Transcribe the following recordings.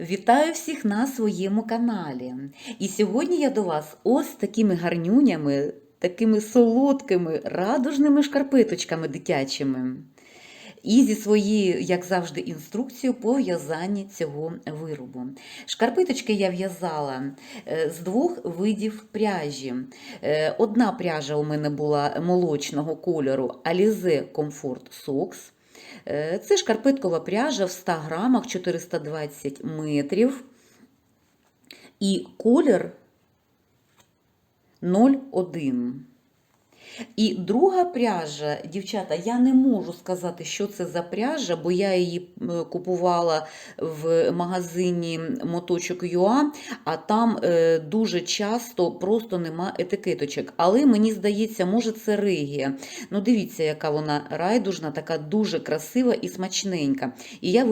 Вітаю всіх на своєму каналі. І сьогодні я до вас ось такими гарнюнями, такими солодкими, радужними шкарпеточками дитячими. І зі своєю, як завжди, інструкцією по в'язанні цього виробу. Шкарпеточки я в'язала е, з двох видів пряжі. Е, Одна пряжа у мене була молочного кольору Alize Comfort Socks. Е, Це шкарпеткова пряжа в 100 грамах 420 метрів. І колір 0,1. І друга пряжа, дівчата, я не можу сказати, що це за пряжа, бо я її купувала в магазині моточок Юа, а там е, дуже часто просто нема етикеточок. Але мені здається, може це регія. Ну, дивіться, яка вона райдужна, така дуже красива і смачненька. І я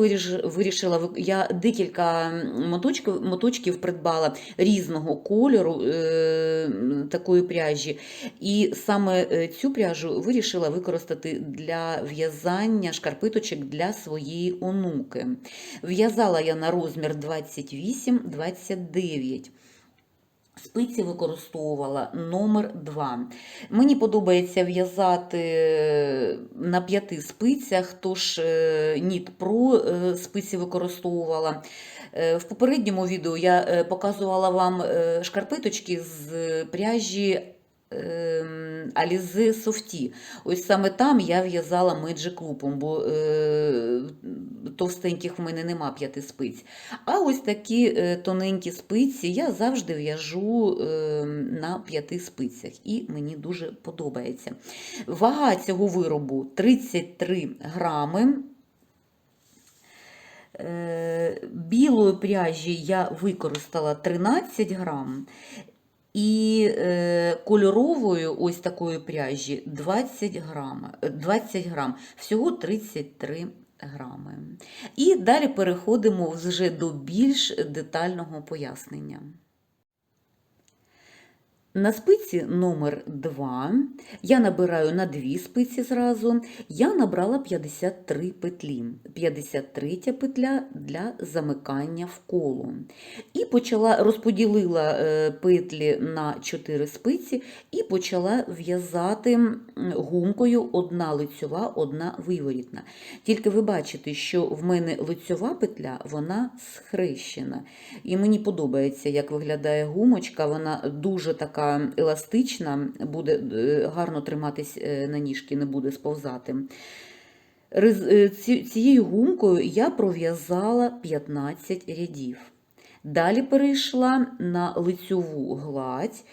вирішила, я декілька моточків, моточків придбала різного кольору е, такої пряжі. І саме е, цю пряжу вирішила використати для в'язання шкарпеточок для своєї онуки. В'язала я на розмір 28-29. Спиці використовувала номер 2. Мені подобається в'язати на п'яти спицях, тож е, Ніт е, спиці використовувала. Е, В попередньому відео я е, показувала вам е, шкарпеточки з пряжі ем, Alize Sofті. Ось саме там я в'язала Magic Loop, бо е, товстеньких в мене нема п'яти спиць. А ось такі е, тоненькі спиці я завжди в'яжу е, на п'яти спицях, і мені дуже подобається. Вага цього виробу 33 грами. Е, Білої пряжі я використала 13 грам. І е, кольоровою ось такої пряжі 20 грам, 20 грам, всього 33 грами. І далі переходимо вже до більш детального пояснення. На спиці номер 2 я набираю на дві спиці зразу, я набрала 53 петлі. 53 петля для замикання в коло. І почала розподілила е, петлі на 4 спиці і почала в'язати гумкою одна лицьова, одна виворітна. Тільки ви бачите, що в мене лицьова петля, вона схрещена. І мені подобається, як виглядає гумочка, вона дуже така еластична, буде е, гарно триматись е, на ніжки, не буде сповзати. Е, Цією гумкою я пров'язала 15 рядів. Далі перейшла на лицьову гладь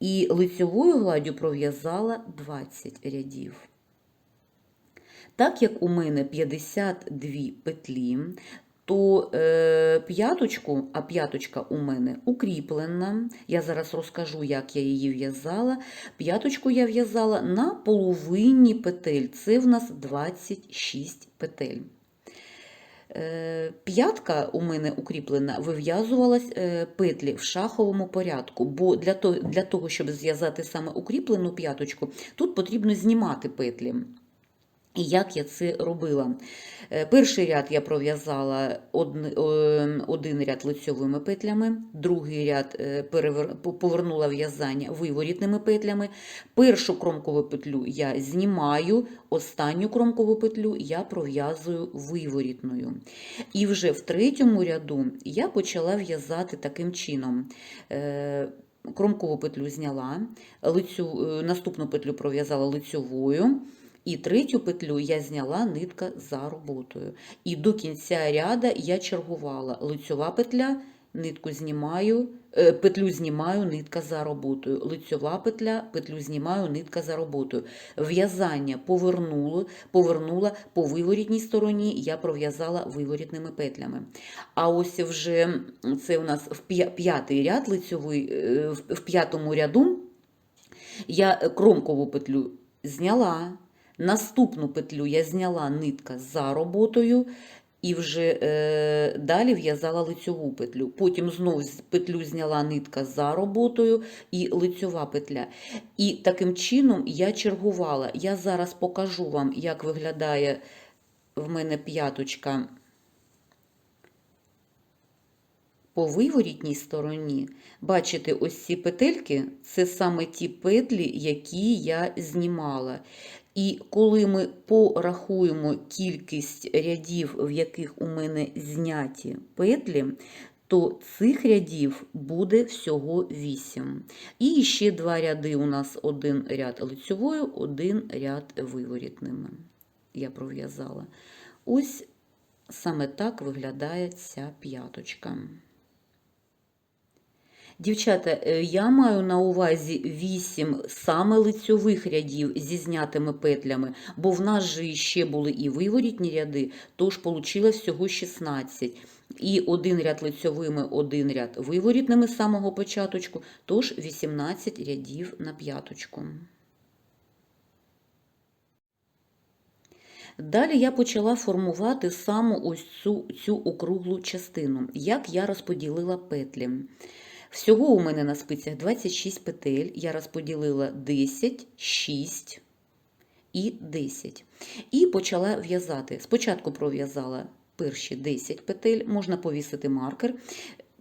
і лицьовою гладдю пров'язала 20 рядів. Так як у мене 52 петлі, то е, п'яточку, а п'яточка у мене укріплена, я зараз розкажу, як я її в'язала. П'яточку я в'язала на половині петель, це в нас 26 петель. Е, П'ятка у мене укріплена, вив'язувалась е, петлі в шаховому порядку, бо для того, для того щоб зв'язати саме укріплену п'яточку, тут потрібно знімати петлі. І як я це робила? Е, Перший ряд я пров'язала е, один ряд лицьовими петлями, другий ряд е, повернула в'язання виворітними петлями. Першу кромкову петлю я знімаю, останню кромкову петлю я пров'язую виворітною. І вже в третьому ряду я почала в'язати таким чином. Кромкову петлю зняла, лицю, наступну петлю пров'язала лицьовою. І третю петлю я зняла нитка за роботою. І до кінця ряда я чергувала лицьова петля, нитку знімаю, е, петлю знімаю, нитка за роботою. Лицьова петля, петлю знімаю, нитка за роботою. В'язання повернула, повернула по виворітній стороні, я пров'язала виворітними петлями. А ось вже це у нас в п'ятий ряд лицьовий, е, в п'ятому ряду я кромкову петлю зняла. Наступну петлю я зняла нитка за роботою і вже е, далі в'язала лицьову петлю. Потім знову петлю зняла нитка за роботою і лицьова петля. І таким чином я чергувала. Я зараз покажу вам, як виглядає в мене п'яточка по виворітній стороні, бачите, ось ці петельки це саме ті петлі, які я знімала. І коли ми порахуємо кількість рядів, в яких у мене зняті петлі, то цих рядів буде всього 8. І ще два ряди у нас один ряд лицьовою, один ряд виворітними. Я пров'язала. Ось саме так виглядає ця п'яточка. Дівчата, е, я маю на увазі 8 саме лицьових рядів зі знятими петлями, бо в нас же ще були і виворітні ряди, тож вийшло всього 16. І один ряд лицьовими, один ряд виворітними з самого початочку, тож 18 рядів на п'яточку. Далі я почала формувати саму ось цю, цю округлу частину, як я розподілила петлі. Всього у мене на спицях 26 петель, я розподілила 10, 6 і 10. І почала в'язати. Спочатку пров'язала перші 10 петель, можна повісити маркер,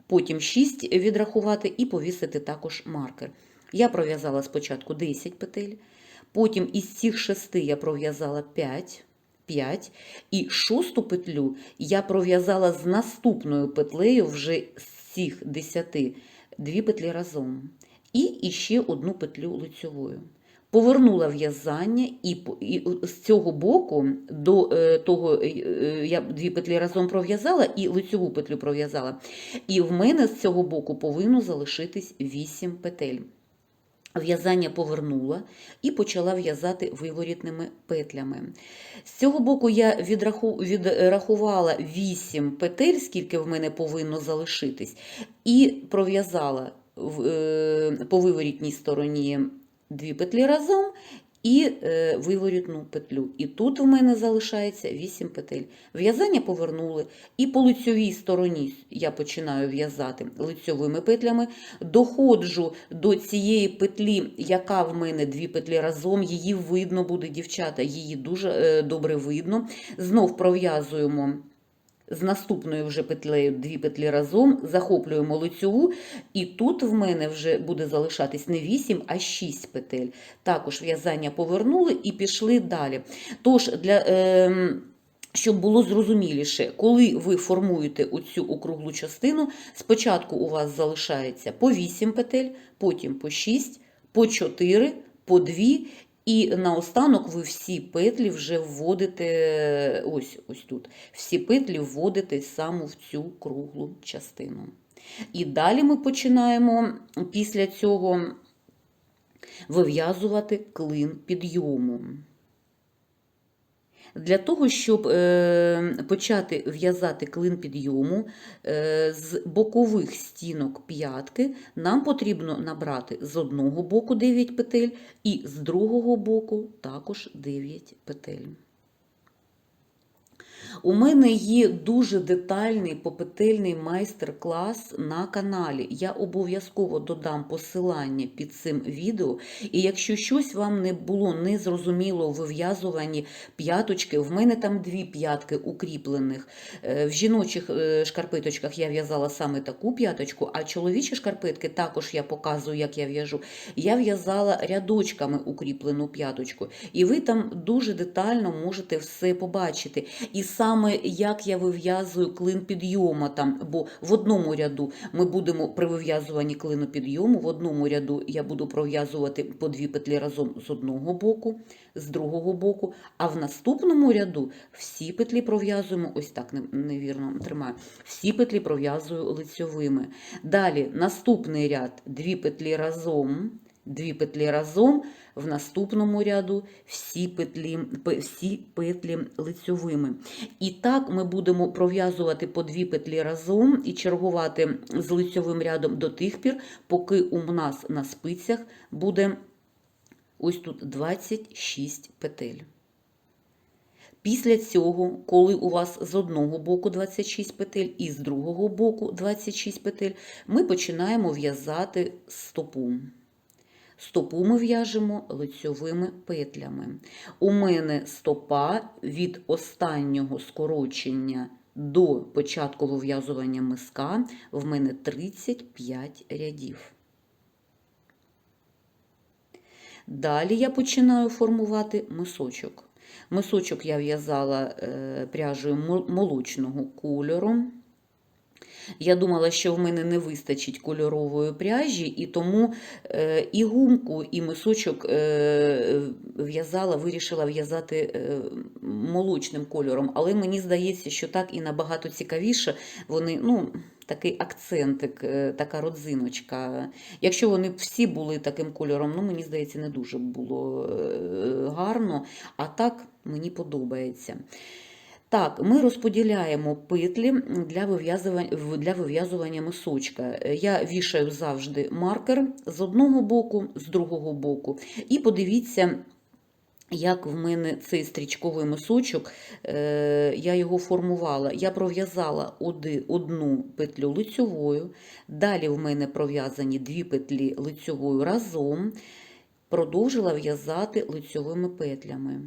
потім 6 відрахувати і повісити також маркер. Я пров'язала спочатку 10 петель, потім із цих 6 я пров'язала 5. 5. І шосту петлю я пров'язала з наступною петлею вже з цих 10 дві петлі разом. І іще одну петлю лицьовою. Повернула в'язання, і, і з цього боку до е, того е, е, я дві петлі разом пров'язала і лицьову петлю пров'язала. І в мене з цього боку повинно залишитись 8 петель. В'язання повернула і почала в'язати виворітними петлями. З цього боку я відраху, відрахувала 8 петель, скільки в мене повинно залишитись, і пров'язала е, по виворітній стороні дві петлі разом і е, виворітну петлю. І тут в мене залишається 8 петель. В'язання повернули, і по лицьовій стороні я починаю в'язати лицьовими петлями, доходжу до цієї петлі, яка в мене дві петлі разом, її видно буде, дівчата, її дуже е, добре видно. Знов пров'язуємо з наступною вже петлею дві петлі разом, захоплюємо лицьову, і тут в мене вже буде залишатись не 8, а 6 петель. Також в'язання повернули і пішли далі. Тож, для. Е, щоб було зрозуміліше, коли ви формуєте оцю округлу частину, спочатку у вас залишається по 8 петель, потім по 6, по 4, по 2, і наостанок ви всі петлі вже вводите ось, ось тут. Всі петлі вводите саме в цю круглу частину. І далі ми починаємо після цього вив'язувати клин підйому. Для того, щоб е, почати в'язати клин підйому е, з бокових стінок п'ятки, нам потрібно набрати з одного боку 9 петель і з другого боку також 9 петель. У мене є дуже детальний попетельний майстер-клас на каналі. Я обов'язково додам посилання під цим відео. І якщо щось вам не було незрозуміло в вив'язуванні п'яточки, в мене там дві п'ятки укріплених. Е, В жіночих е, шкарпеточках я в'язала саме таку п'яточку, а чоловічі шкарпетки також я показую, як я в'яжу. Я в'язала рядочками укріплену п'яточку. І ви там дуже детально можете все побачити. І саме як я вив'язую клин підйому там, бо в одному ряду ми будемо при вив'язуванні клину підйому, в одному ряду я буду пров'язувати по дві петлі разом з одного боку, з другого боку, а в наступному ряду всі петлі пров'язуємо, ось так невірно тримаю, всі петлі пров'язую лицьовими. Далі наступний ряд дві петлі разом, дві петлі разом, в наступному ряду всі петлі, всі петлі лицьовими. І так ми будемо пров'язувати по дві петлі разом і чергувати з лицьовим рядом до тих пір, поки у нас на спицях буде ось тут 26 петель. Після цього, коли у вас з одного боку 26 петель і з другого боку 26 петель, ми починаємо в'язати стопу. Стопу ми в'яжемо лицьовими петлями. У мене стопа від останнього скорочення до початку вив'язування миска в мене 35 рядів. Далі я починаю формувати мисочок. Мисочок я в'язала е, пряжею молочного кольору. Я думала, що в мене не вистачить кольорової пряжі, і тому е, і гумку, і мисочок е, в'язала, вирішила в'язати е, молочним кольором. Але мені здається, що так і набагато цікавіше. Вони, ну, такий акцентик, така родзиночка. Якщо вони всі були таким кольором, ну мені здається, не дуже було гарно. А так мені подобається. Так, ми розподіляємо петлі для вив'язування, для вив'язування мисочка. Я вішаю завжди маркер з одного боку, з другого боку. І подивіться, як в мене цей стрічковий мисочок, е, я його формувала. Я пров'язала одну петлю лицьовою, далі в мене пров'язані дві петлі лицьовою разом, продовжила в'язати лицьовими петлями.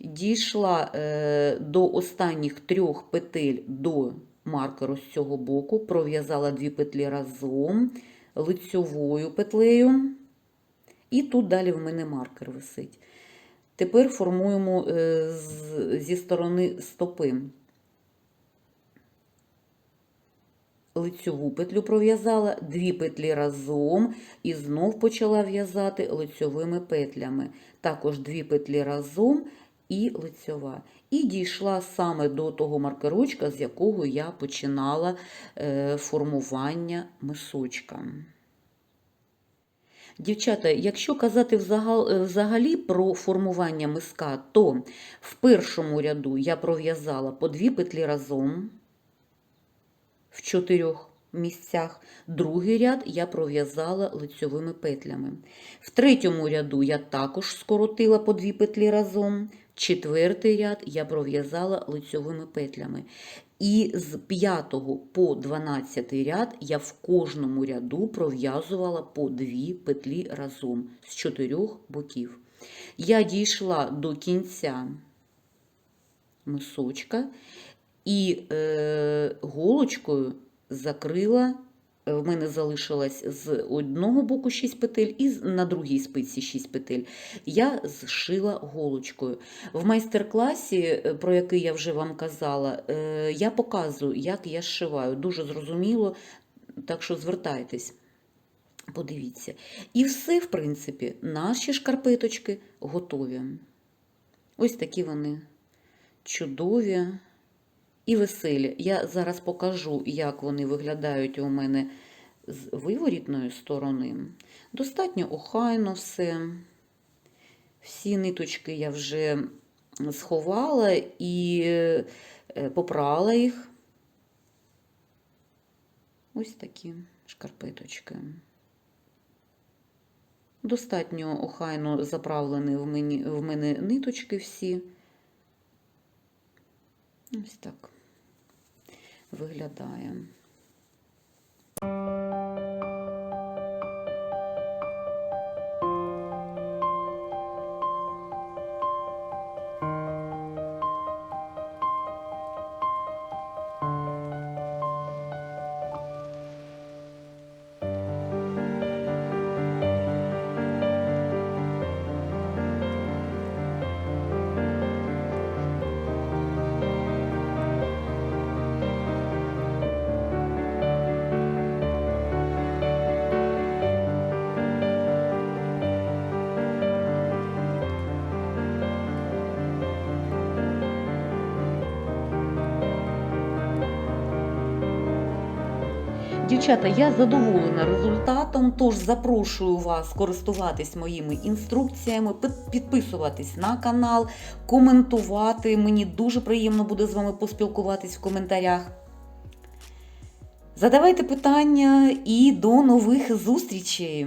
Дійшла е, до останніх трьох петель до маркеру з цього боку, пров'язала дві петлі разом лицьовою петлею, і тут далі в мене маркер висить. Тепер формуємо е, зі сторони стопи. Лицьову петлю пров'язала, дві петлі разом і знов почала в'язати лицьовими петлями. Також дві петлі разом і лицьова. І дійшла саме до того маркерочка, з якого я починала е, формування мисочка. Дівчата, якщо казати е, взагалі про формування миска, то в першому ряду я пров'язала по дві петлі разом в чотирьох місцях. Другий ряд я пров'язала лицьовими петлями. В третьому ряду я також скоротила по дві петлі разом. Четвертий ряд я пров'язала лицьовими петлями. І з 5 по 12 ряд я в кожному ряду пров'язувала по дві петлі разом з чотирьох боків. Я дійшла до кінця мисочка і е, голочкою закрила. Е, В мене залишилось з одного боку 6 петель і на другій спиці 6 петель. Я зшила голочкою. В майстер-класі, е, про який я вже вам казала, е, я показую, як я зшиваю. Дуже зрозуміло, так що звертайтесь. Подивіться. І все, в принципі, наші шкарпеточки готові. Ось такі вони чудові і веселі. Я зараз покажу, як вони виглядають у мене з виворітної сторони. Достатньо охайно все. Всі ниточки я вже сховала і е, попрала їх. Ось такі шкарпеточки. Достатньо охайно заправлені в, мені, в мене ниточки всі. Ось так виглядає. Дівчата, я задоволена результатом, тож запрошую вас користуватись моїми інструкціями, підписуватись на канал, коментувати. Мені дуже приємно буде з вами поспілкуватись в коментарях. Задавайте питання і до нових зустрічей!